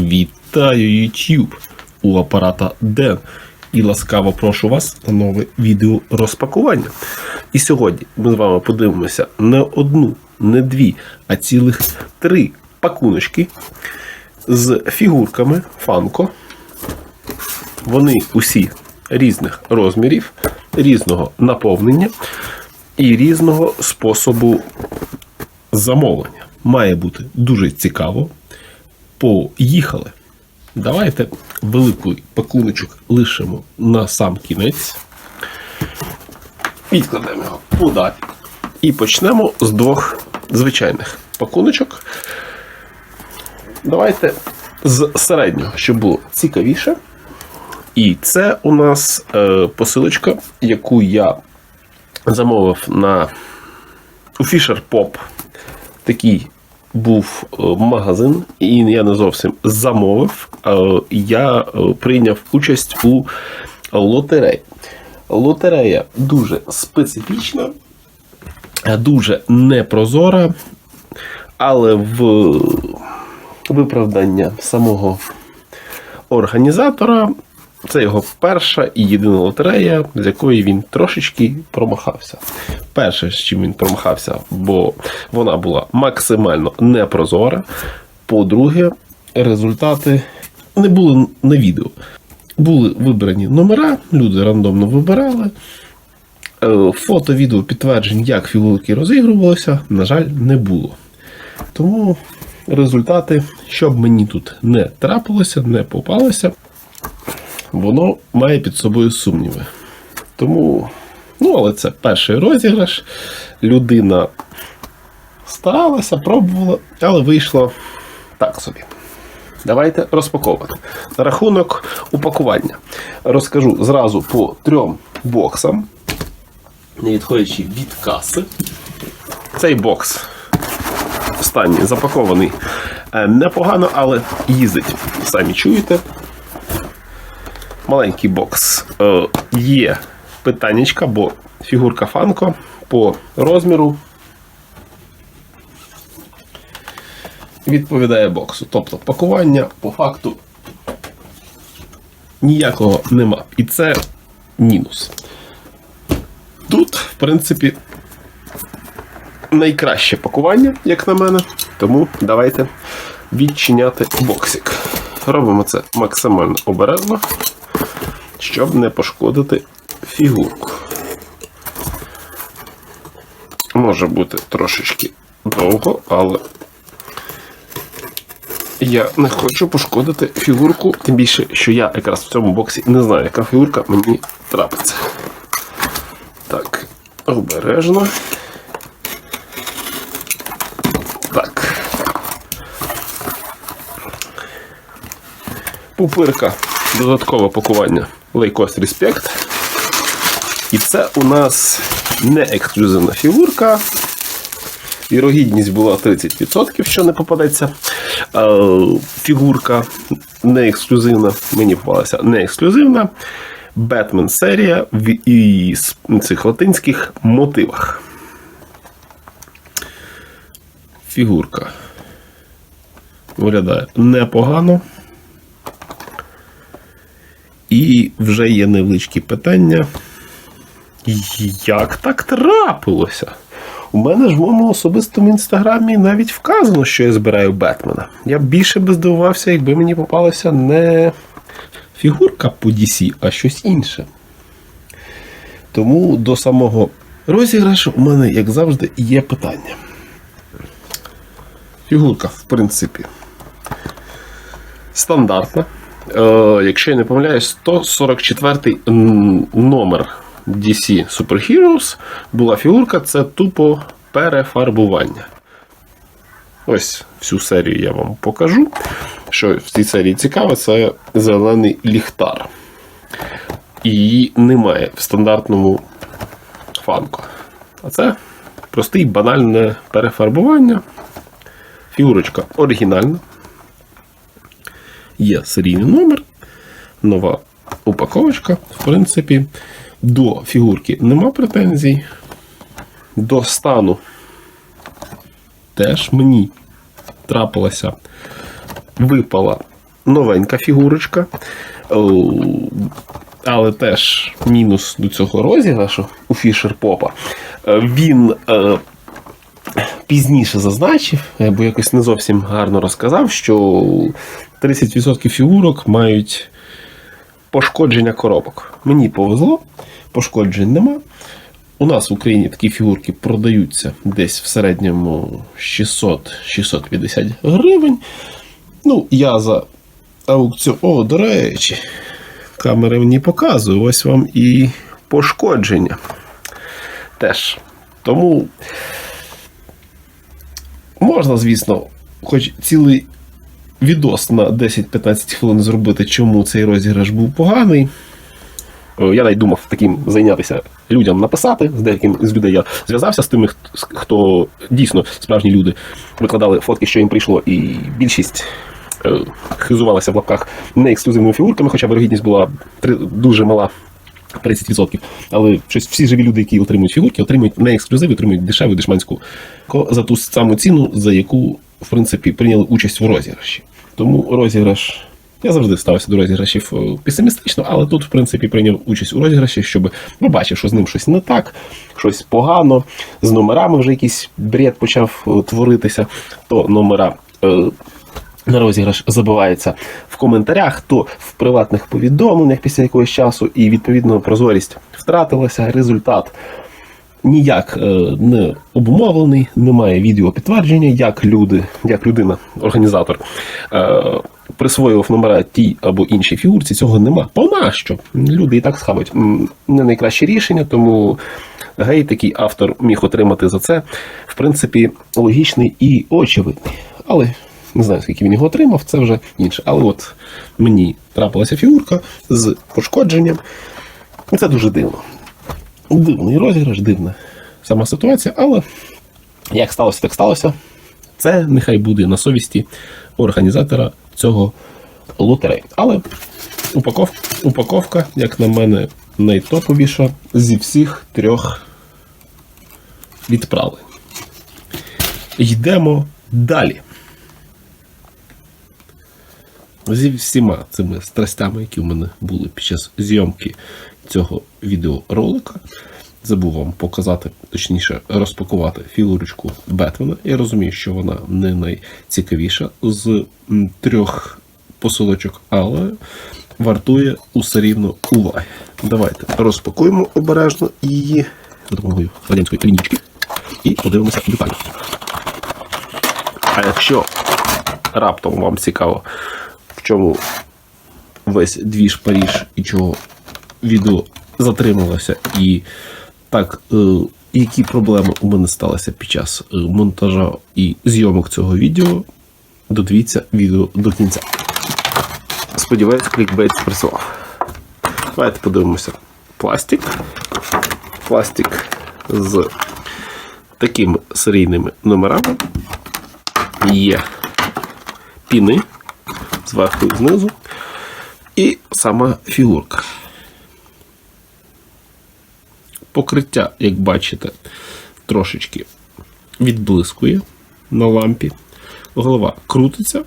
Вітаю YouTube у апарата Ден. І ласкаво прошу вас на нове відео розпакування. І сьогодні ми з вами подивимося не одну, не дві, а цілих три пакуночки з фігурками Фанко. Вони усі різних розмірів, різного наповнення і різного способу замовлення. Має бути дуже цікаво. Поїхали. Давайте великий пакуночок лишимо на сам кінець. Відкладемо його подалі. І почнемо з двох звичайних пакуночок. Давайте з середнього, щоб було цікавіше. І це у нас е, посилочка, яку я замовив на у Fisher Pop. Такий був е, магазин, і я не зовсім замовив. Е, Я е, прийняв участь у лотереї. Лотерея дуже специфічна, дуже непрозора, але в виправдання самого організатора це його перша і єдина лотерея, з якої він трошечки промахався. Перше, з чим він промахався, бо вона була максимально непрозора. По-друге, результати не були на відео. Були вибрані номера, люди рандомно вибирали. Е, Фото, відео підтверджень, як фігурки розігрувалися, на жаль, не було. Тому результати, щоб мені тут не трапилося, не попалося, воно має під собою сумніви. Тому, ну, але це перший розіграш. Людина старалася, пробувала, але вийшло так собі. Давайте розпаковувати. На рахунок упакування. Розкажу зразу по трьом боксам, не відходячи від каси. Цей бокс останній запакований е, непогано, але їздить. Самі чуєте. Маленький бокс. Е, Є питаннячка, бо фігурка Фанко по розміру відповідає боксу. Тобто пакування по факту ніякого нема. І це мінус. Тут, в принципі, найкраще пакування, як на мене. Тому давайте відчиняти боксик. Робимо це максимально обережно, щоб не пошкодити фігурку. Може бути трошечки довго, але я не хочу пошкодити фігурку, тим більше, що я якраз в цьому боксі не знаю, яка фігурка мені трапиться. Так, обережно. Так. Пупирка. Додаткове пакування Lake Respect. І це у нас не ексклюзивна фігурка. Вірогідність була 30%, що не попадеться. Фігурка не ексклюзивна. Мені попалася не ексклюзивна. Бетмен серія в із цих латинських мотивах. Фігурка виглядає непогано. І вже є невеличкі питання. Як так трапилося? У мене ж в моєму особистому інстаграмі навіть вказано, що я збираю Бетмена. Я більше би здивувався, якби мені попалася не фігурка по DC, а щось інше. Тому до самого розіграшу у мене, як завжди, є питання. Фігурка, в принципі, стандартна. Е, якщо я не помиляюсь, 144 номер DC Superheroes була фігурка, це тупо перефарбування. Ось всю серію я вам покажу. Що в цій серії цікаве, це зелений ліхтар. Її немає в стандартному фанку. А це простий банальне перефарбування. Фігурочка оригінальна. Є серійний номер, нова упаковочка. В принципі, до фігурки нема претензій. До стану теж мені трапилася, випала новенька фігурочка. Але теж мінус до цього розіграшу у Фішер Попа. Він е, пізніше зазначив, е, бо якось не зовсім гарно розказав, що 30% фігурок мають пошкодження коробок. Мені повезло, пошкоджень нема. У нас в Україні такі фігурки продаються десь в середньому 600-650 гривень. Ну, я за аукціон. О, до речі, камери мені показує. Ось вам і пошкодження. Теж. Тому можна, звісно, хоч цілий відос на 10-15 хвилин зробити, чому цей розіграш був поганий. Я навіть думав таким зайнятися людям написати. З деяким з людей я зв'язався з тими, хто- дійсно справжні люди викладали фотки, що їм прийшло, і більшість е, хизувалася в лапках не ексклюзивними фігурками, хоча вирогідність була дуже мала. 30%. Але щось всі живі люди, які отримують фігурки, отримують не ексклюзив, отримують дешеву дешманську за ту саму ціну, за яку, в принципі, прийняли участь в розіграші. Тому розіграш. Я завжди ставився до розіграшів е, песимістично, але тут, в принципі, прийняв участь у розіграші, щоб побачив, що з ним щось не так, щось погано, з номерами вже якийсь бред почав е, творитися, то номера. На розіграш забивається в коментарях, то в приватних повідомленнях після якогось часу, і відповідно прозорість втратилася. Результат ніяк е, не обумовлений, немає відео підтвердження, як люди, як людина, організатор. Е, Присвоював номера тій або іншій фігурці, цього нема. Понащо? Люди і так схавають. Не найкраще рішення, тому гей, такий автор міг отримати за це, в принципі, логічний і очевидний. Але не знаю, скільки він його отримав, це вже інше. Але от мені трапилася фігурка з пошкодженням. І це дуже дивно. Дивний розіграш, дивна сама ситуація, але як сталося, так сталося. Це нехай буде на совісті організатора цього лотереї. Але упаков, упаковка, як на мене, найтоповіша зі всіх трьох відправлень. Йдемо далі. Зі всіма цими страстями, які в мене були під час зйомки цього відеоролика, забув вам показати, точніше, розпакувати фігурочку Бетмена. Я розумію, що вона не найцікавіша з трьох посилочок, але вартує усе рівно уваги. Давайте розпакуємо обережно її за допомогою радянської лінійки і подивимося детально. А якщо раптом вам цікаво, в чому весь двіж Паріж і чого відео затрималося, і так, е, які проблеми у мене сталися під час е, монтажа і зйомок цього відео, додивіться відео до кінця. Сподіваюсь, клікбейт спрацював. Давайте подивимося. Пластик. Пластик з такими серійними номерами. Є піни зверху і знизу. І сама фігурка. Покриття, як бачите, трошечки відблискує на лампі. Голова крутиться.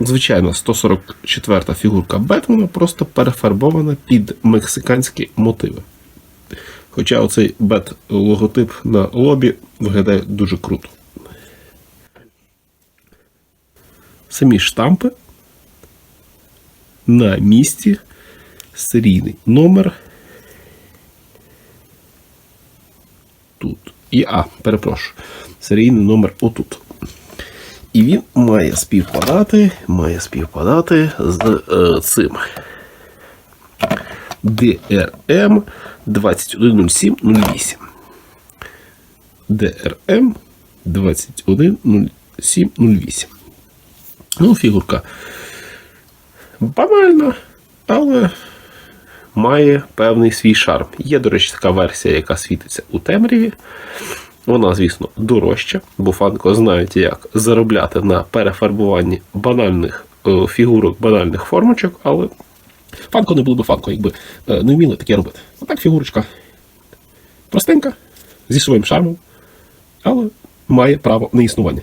Звичайно, 144 фігурка Бетмена просто перефарбована під мексиканські мотиви. Хоча оцей бет-логотип на лобі виглядає дуже круто. Самі штампи на місці, серійний номер. Тут. І, а, перепрошую, серійний номер отут. І він має співпадати, має співпадати з е, цим. DRM 210708. DRM 210708. Ну, фігурка банальна, але має певний свій шарм. Є, до речі, така версія, яка світиться у темряві. Вона, звісно, дорожча, бо фанко знають, як заробляти на перефарбуванні банальних е, фігурок, банальних формочок, але фанко не було би фанко, якби е, не вміли таке робити. А так фігурочка простенька, зі своїм шармом, але має право на існування.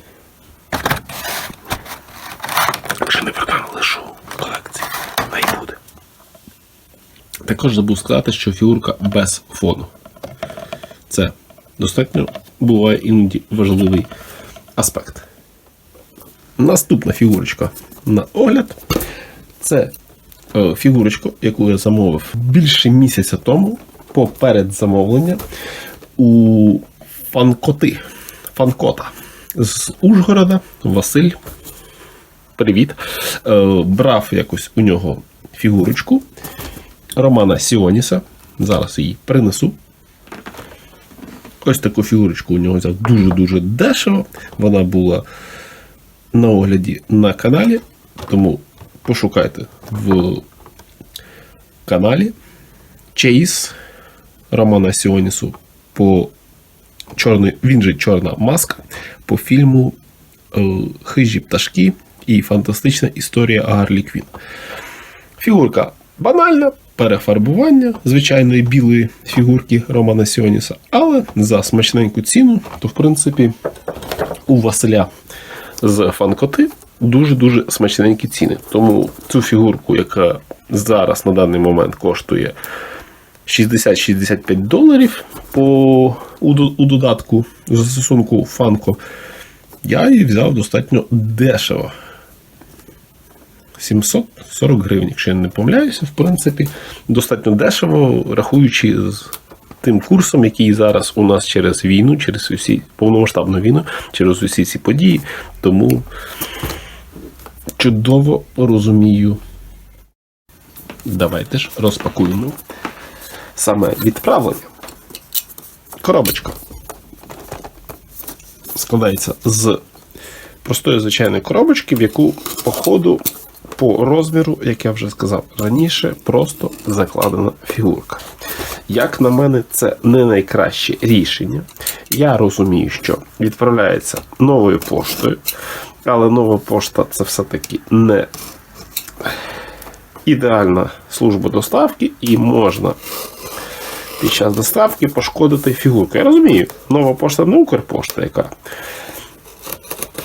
Також забув сказати, що фігурка без фону. Це достатньо буває іноді важливий аспект. Наступна фігурочка на огляд. Це е, фігурочка, яку я замовив більше місяця тому, поперед замовлення у фанкоти. Фанкота з Ужгорода Василь. Привіт. Е, брав якось у нього фігурочку Романа Сіоніса. Зараз її принесу. Ось таку фігурочку у нього взяв дуже-дуже дешево. Вона була на огляді на каналі, тому пошукайте в каналі Чейз Романа Сіонісу по чорний, він же Чорна маска по фільму е, Хижі пташки і фантастична історія Гарлі Квін. Фігурка банальна, перефарбування звичайної білої фігурки Романа Сіоніса, але за смачненьку ціну, то в принципі у Василя з фанкоти дуже-дуже смачненькі ціни. Тому цю фігурку, яка зараз на даний момент коштує 60-65 доларів по, у, у додатку застосунку Фанко, я її взяв достатньо дешево. 740 гривень, якщо я не помиляюся, в принципі, достатньо дешево, рахуючи з тим курсом, який зараз у нас через війну, через усі повномасштабну війну, через усі ці події. Тому чудово розумію. Давайте ж розпакуємо саме відправлення. Коробочка складається з простої звичайної коробочки, в яку по ходу, по розміру, як я вже сказав раніше, просто закладена фігурка. Як на мене, це не найкраще рішення. Я розумію, що відправляється новою поштою, але нова пошта це все-таки не ідеальна служба доставки, і можна під час доставки пошкодити фігурку. Я розумію, нова пошта не Укрпошта, яка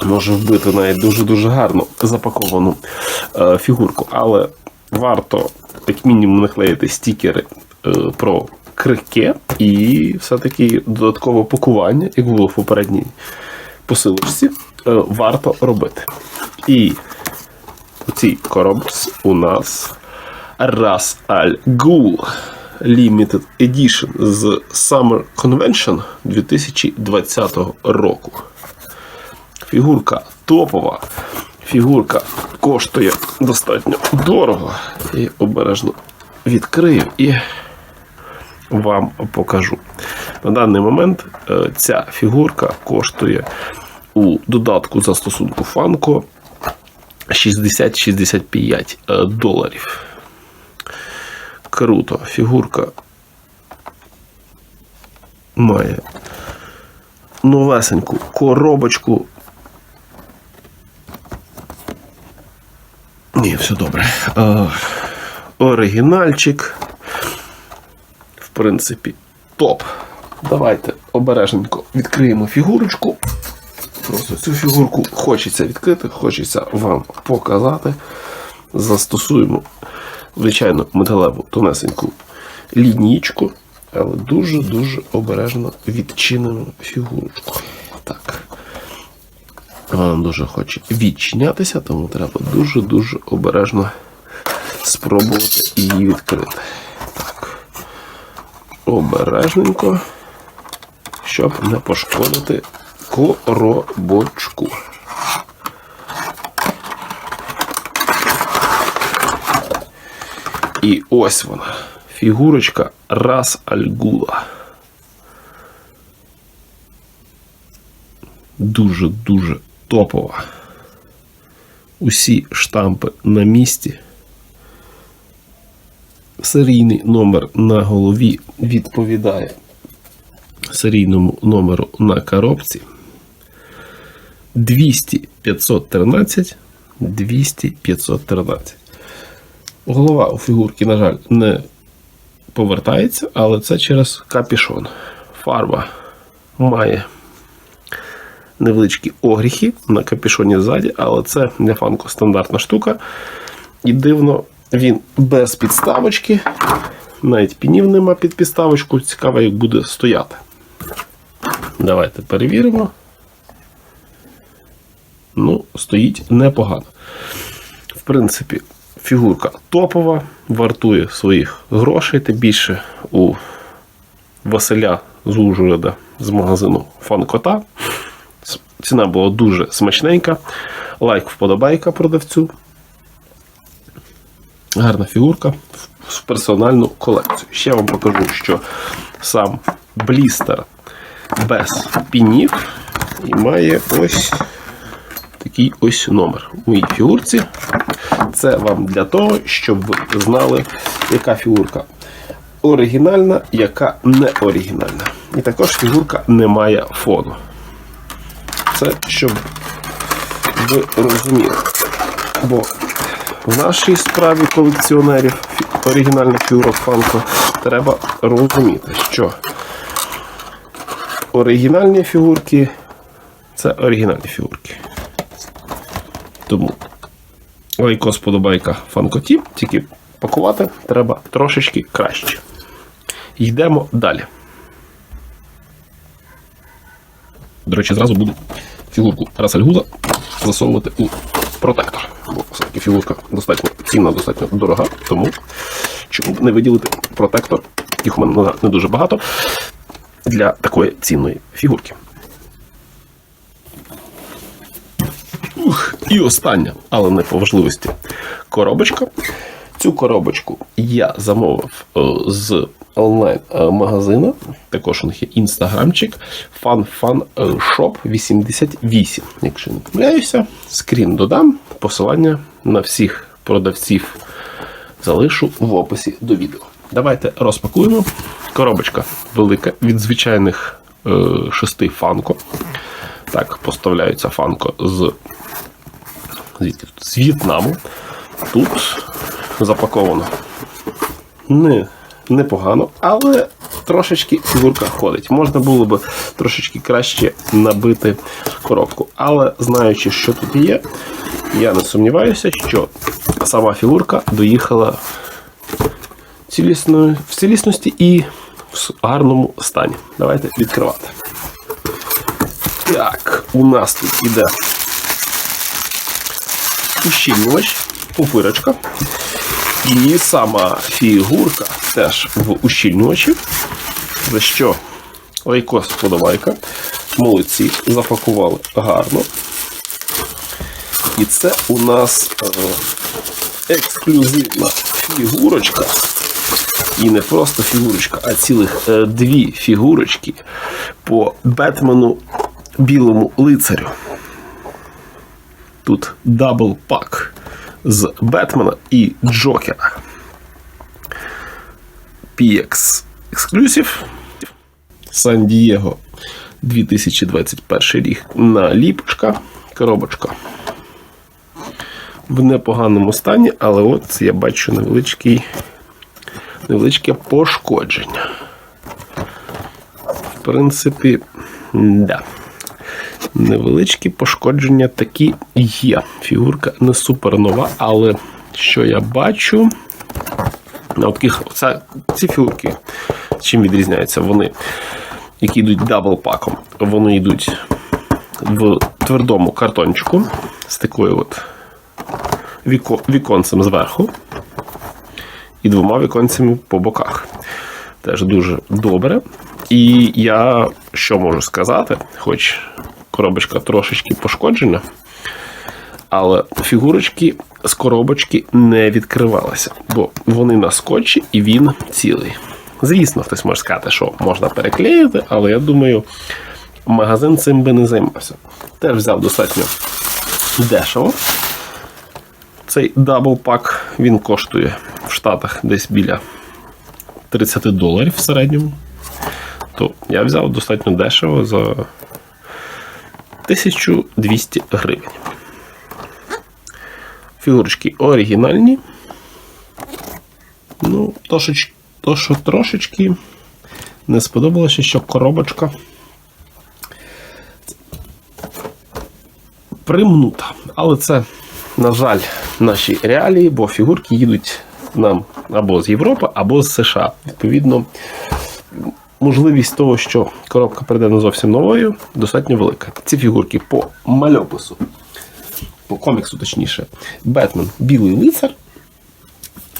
може вбити навіть дуже-дуже гарно запаковану е, фігурку, але варто, як мінімум, наклеїти стікери е, про крихке і все-таки додаткове пакування, як було в попередній посилочці, е, варто робити. І у цій коробці у нас Ras Al Ghul Limited Edition з Summer Convention 2020 року. Фігурка топова. Фігурка коштує достатньо дорого. І обережно відкрию і вам покажу. На даний момент е, ця фігурка коштує у додатку застосунку Фанко 60-65 е, доларів. Круто. Фігурка має новесеньку коробочку. Ні, все добре. Е, оригінальчик. В принципі, топ. Давайте обережненько відкриємо фігурочку. Просто цю фігурку хочеться відкрити, хочеться вам показати. Застосуємо, звичайно, металеву тонесеньку лінійку, але дуже-дуже обережно відчинимо фігурочку. Так. Вона дуже хоче відчинятися, тому треба дуже-дуже обережно спробувати її відкрити. Так. Обережненько, щоб не пошкодити коробочку. І ось вона. Фігурочка Рас Альгула. Дуже-дуже топова. Усі штампи на місці. Серійний номер на голові відповідає серійному номеру на коробці 200 513 200 513. Голова у фігурки, на жаль, не повертається, але це через капішон. Фарба має невеличкі огріхи на капішоні ззаді, але це для фанку стандартна штука. І дивно, він без підставочки Навіть пінів нема під підставочку. Цікаво, як буде стояти. Давайте перевіримо. Ну, стоїть непогано. В принципі, фігурка топова, вартує своїх грошей, тим більше у Василя з Ужгорода з магазину Фанкота. Ціна була дуже смачненька. Лайк вподобайка продавцю. Гарна фігурка в- в персональну колекцію. Ще вам покажу, що сам блістер без пінів і має ось такий ось номер у моїй фігурці. Це вам для того, щоб ви знали, яка фігурка оригінальна, яка не оригінальна. І також фігурка не має фону. Це щоб ви розуміли. Бо в нашій справі колекціонерів оригінальних фігурок фанко треба розуміти, що оригінальні фігурки це оригінальні фігурки. Тому лайкос подобайка фанкоті, тільки пакувати треба трошечки краще. Йдемо далі. До речі, зразу буду фігурку Расальгуза засовувати у протектор. Бо все-таки фігурка достатньо цінна, достатньо дорога, тому чому б не виділити протектор, їх у мене не- дуже багато, для такої цінної фігурки. Ух, і остання, але не по важливості. Коробочка. Цю коробочку я замовив е, з онлайн-магазину. Також у них є інстаграмчик FunFun Shop 88. Якщо не помиляюся, скрін додам. Посилання на всіх продавців залишу в описі до відео. Давайте розпакуємо. Коробочка велика від звичайних е, шести фанко. Так, поставляються фанко з звідки? З В'єтнаму. Тут запаковано не, непогано, але трошечки фігурка ходить. Можна було б трошечки краще набити коробку. Але знаючи, що тут є, я не сумніваюся, що сама фігурка доїхала цілісно, в цілісності і в гарному стані. Давайте відкривати. Так, у нас тут іде ущільнювач, пупирочка. І сама фігурка теж в ущільнювачі. За що лайкос подобайка. Молодці, запакували гарно. І це у нас е, ексклюзивна фігурочка. І не просто фігурочка, а цілих е, дві фігурочки по Бетмену білому лицарю. Тут дабл пак з Бетмена і Джокера. PX Exclusive. Сан-Дієго 2021 рік. Наліпочка. Коробочка. В непоганому стані, але от я бачу невеличкий, невеличке пошкодження. В принципі, да. Невеличкі пошкодження такі є. Фігурка не супер нова, але що я бачу. На таких, це, ці фігурки чим відрізняються? Вони, які йдуть дабл-паком, вони йдуть в твердому картончику з такою от віко, віконцем зверху і двома віконцями по боках. Теж дуже добре. І я що можу сказати, хоч коробочка трошечки пошкоджена, але фігурочки з коробочки не відкривалися, бо вони на скотчі і він цілий. Звісно, хтось може сказати, що можна переклеїти, але я думаю, магазин цим би не займався. Теж взяв достатньо дешево. Цей дабл пак він коштує в Штатах десь біля 30 доларів в середньому. То я взяв достатньо дешево за 1200 гривень. Фігурочки оригінальні. Ну, трошечки, то, що трошечки не сподобалося, що коробочка примнута. Але це, на жаль, наші реалії, бо фігурки їдуть нам або з Європи, або з США. Відповідно, можливість того, що коробка прийде не зовсім новою, достатньо велика. Ці фігурки по мальопису, по коміксу, точніше, Бетмен Білий лицар.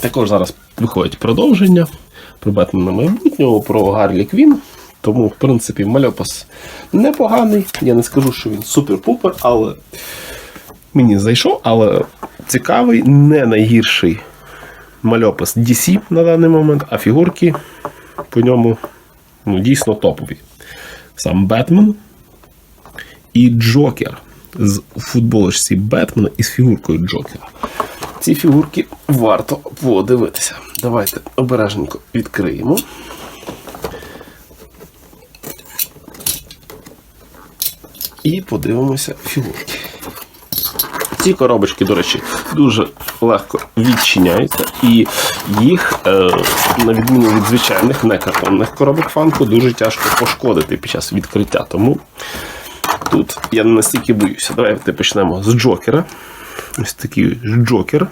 Також зараз виходить продовження про Бетмена майбутнього, про Гарлі Квін. Тому, в принципі, мальопис непоганий. Я не скажу, що він супер-пупер, але мені зайшов, але цікавий, не найгірший мальопис DC на даний момент, а фігурки по ньому ну, дійсно топові. Сам Бетмен і Джокер з футболочці Бетмена із фігуркою Джокера. Ці фігурки варто подивитися. Давайте обережненько відкриємо. І подивимося фігурки. Ці коробочки, до речі, дуже легко відчиняються, і їх, е, на відміну від звичайних некартонних коробок фанку, дуже тяжко пошкодити під час відкриття. Тому тут я не настільки боюся. Давайте почнемо з Джокера. Ось такий Джокер.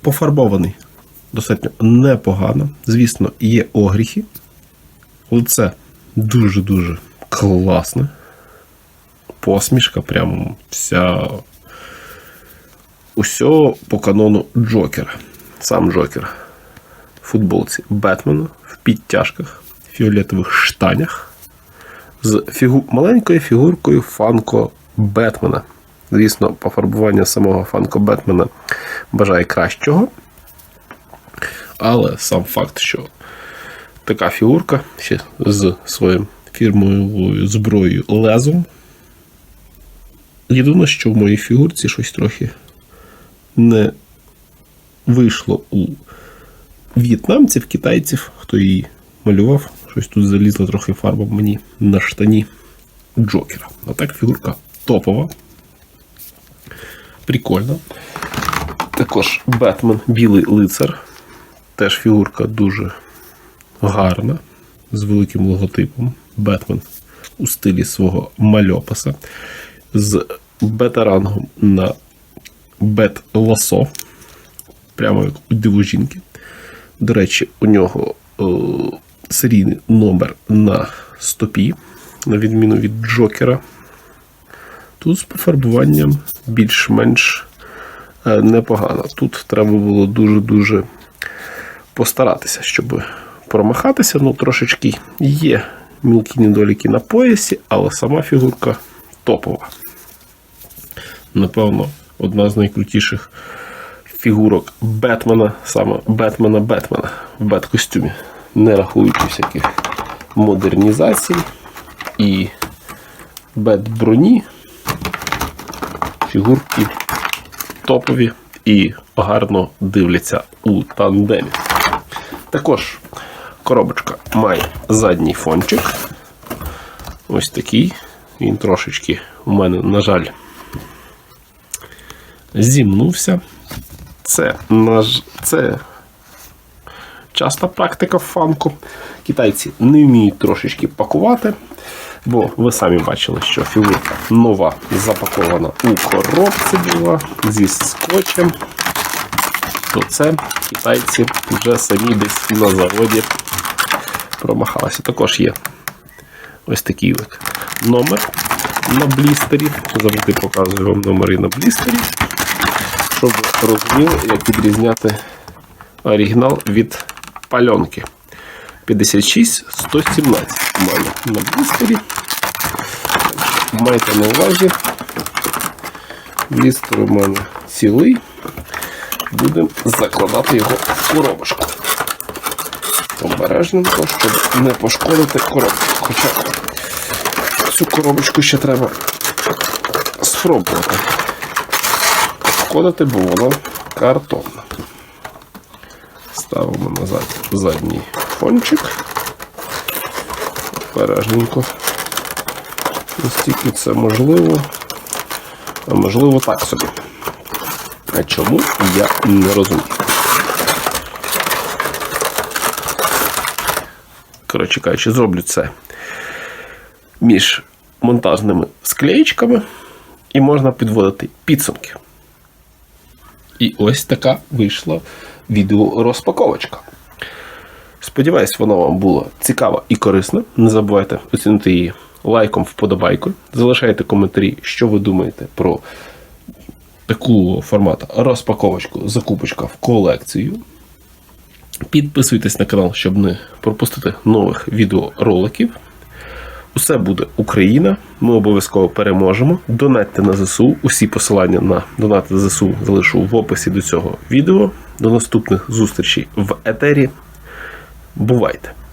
Пофарбований достатньо непогано. Звісно, є огріхи. Лице дуже-дуже класне. Посмішка, прямо вся. Усього по канону Джокера. Сам Джокер в футболці Бетмена в підтяжках, фіолетових штанях з фігу... маленькою фігуркою Фанко Бетмена. Звісно, пофарбування самого Фанко Бетмена бажає кращого. Але сам факт, що така фігурка ще з своїм фірмовою зброєю лезом. Єдине, що в моїй фігурці щось трохи не вийшло у в'єтнамців, китайців, хто її малював. Щось тут залізла трохи фарба мені на штані Джокера. А так фігурка топова. Прикольно. Також Бетмен Білий лицар. Теж фігурка дуже гарна, з великим логотипом. Бетмен у стилі свого мальописа. З бета-рангом на бет-ласо. Прямо як у дивожінки. До речі, у нього е, серійний номер на стопі, на відміну від Джокера. Тут з пофарбуванням більш-менш е, непогано. Тут треба було дуже-дуже постаратися, щоб промахатися. Ну, трошечки є мілкі недоліки на поясі, але сама фігурка топова. Напевно, одна з найкрутіших фігурок Бетмена, саме Бетмена Бетмена в бет-костюмі, не рахуючи всяких модернізацій і бет-броні. Фігурки топові і гарно дивляться у тандемі. Також коробочка має задній фончик. Ось такий. Він трошечки у мене, на жаль, зімнувся. Це, наш, це часта практика в фанку. Китайці не вміють трошечки пакувати, бо ви самі бачили, що фігурка нова запакована у коробці була зі скотчем. То це китайці вже самі десь на заводі промахалися. Також є ось такий от номер на блістері. Завжди показую вам номери на блістері, щоб розуміли, як відрізняти оригінал від пальонки. 56 117 у мене на блістері. Майте на увазі, блістер у мене цілий. Будемо закладати його в коробочку. Обережненько, щоб не пошкодити коробку. Хоча цю коробочку ще треба спробувати шкодити, бо вона картонна. Ставимо назад задній фончик. Обережненько. Настільки це можливо. А можливо так собі. А чому я не розумію. Коротше кажучи, зроблю це між монтажними склеєчками і можна підводити підсумки. І ось така вийшла відеорозпаковочка. Сподіваюсь, воно вам було цікаво і корисно. Не забувайте оцінити її лайком, вподобайкою. Залишайте коментарі, що ви думаєте про таку формату розпаковочку, закупочка в колекцію. Підписуйтесь на канал, щоб не пропустити нових відеороликів. Усе буде Україна. Ми обов'язково переможемо. Донатьте на ЗСУ. Усі посилання на донат на ЗСУ залишу в описі до цього відео. До наступних зустрічей в етері. Бувайте!